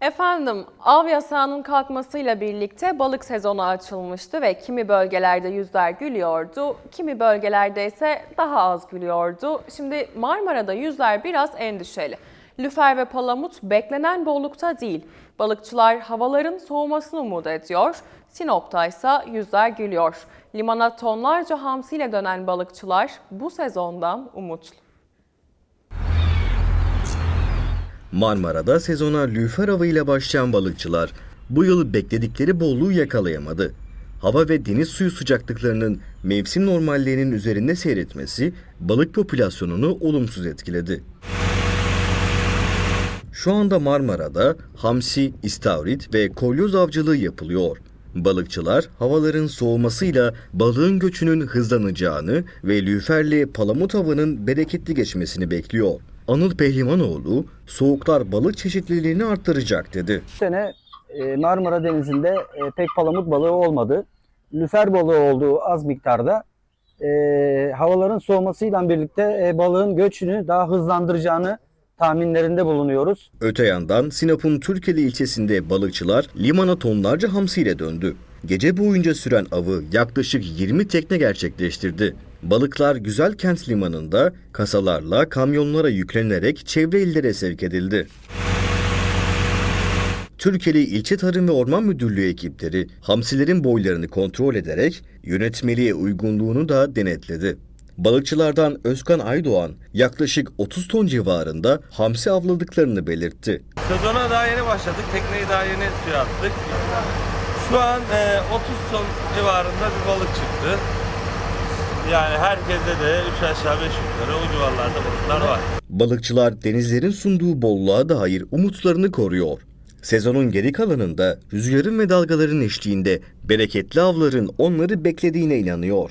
Efendim, av yasağının kalkmasıyla birlikte balık sezonu açılmıştı ve kimi bölgelerde yüzler gülüyordu, kimi bölgelerde ise daha az gülüyordu. Şimdi Marmara'da yüzler biraz endişeli. Lüfer ve palamut beklenen bollukta değil. Balıkçılar havaların soğumasını umut ediyor. Sinop'ta ise yüzler gülüyor. Limana tonlarca hamsiyle dönen balıkçılar bu sezondan umutlu. Marmara'da sezona lüfer avıyla başlayan balıkçılar bu yıl bekledikleri bolluğu yakalayamadı. Hava ve deniz suyu sıcaklıklarının mevsim normallerinin üzerinde seyretmesi balık popülasyonunu olumsuz etkiledi. Şu anda Marmara'da hamsi, istavrit ve kolyoz avcılığı yapılıyor. Balıkçılar havaların soğumasıyla balığın göçünün hızlanacağını ve lüferli palamut avının bereketli geçmesini bekliyor. Anıl Pehlivanoğlu, soğuklar balık çeşitliliğini arttıracak dedi. Bu sene e, Marmara Denizi'nde e, pek palamut balığı olmadı. Lüfer balığı olduğu az miktarda. E, havaların soğumasıyla birlikte e, balığın göçünü daha hızlandıracağını tahminlerinde bulunuyoruz. Öte yandan Sinop'un Türkeli ilçesinde balıkçılar limana tonlarca hamsiyle döndü. Gece boyunca süren avı yaklaşık 20 tekne gerçekleştirdi. Balıklar Güzelkent Limanı'nda kasalarla kamyonlara yüklenerek çevre illere sevk edildi. Türkiye İlçe Tarım ve Orman Müdürlüğü ekipleri hamsilerin boylarını kontrol ederek yönetmeliğe uygunluğunu da denetledi. Balıkçılardan Özkan Aydoğan yaklaşık 30 ton civarında hamsi avladıklarını belirtti. Sezona daha yeni başladık. Tekneyi daha yeni suya attık. Şu an e, 30 ton civarında bir balık çıktı. Yani herkeste de 3 aşağı 5 yukarı o civarlarda balıklar var. Balıkçılar denizlerin sunduğu bolluğa dair umutlarını koruyor. Sezonun geri kalanında rüzgarın ve dalgaların eşliğinde bereketli avların onları beklediğine inanıyor.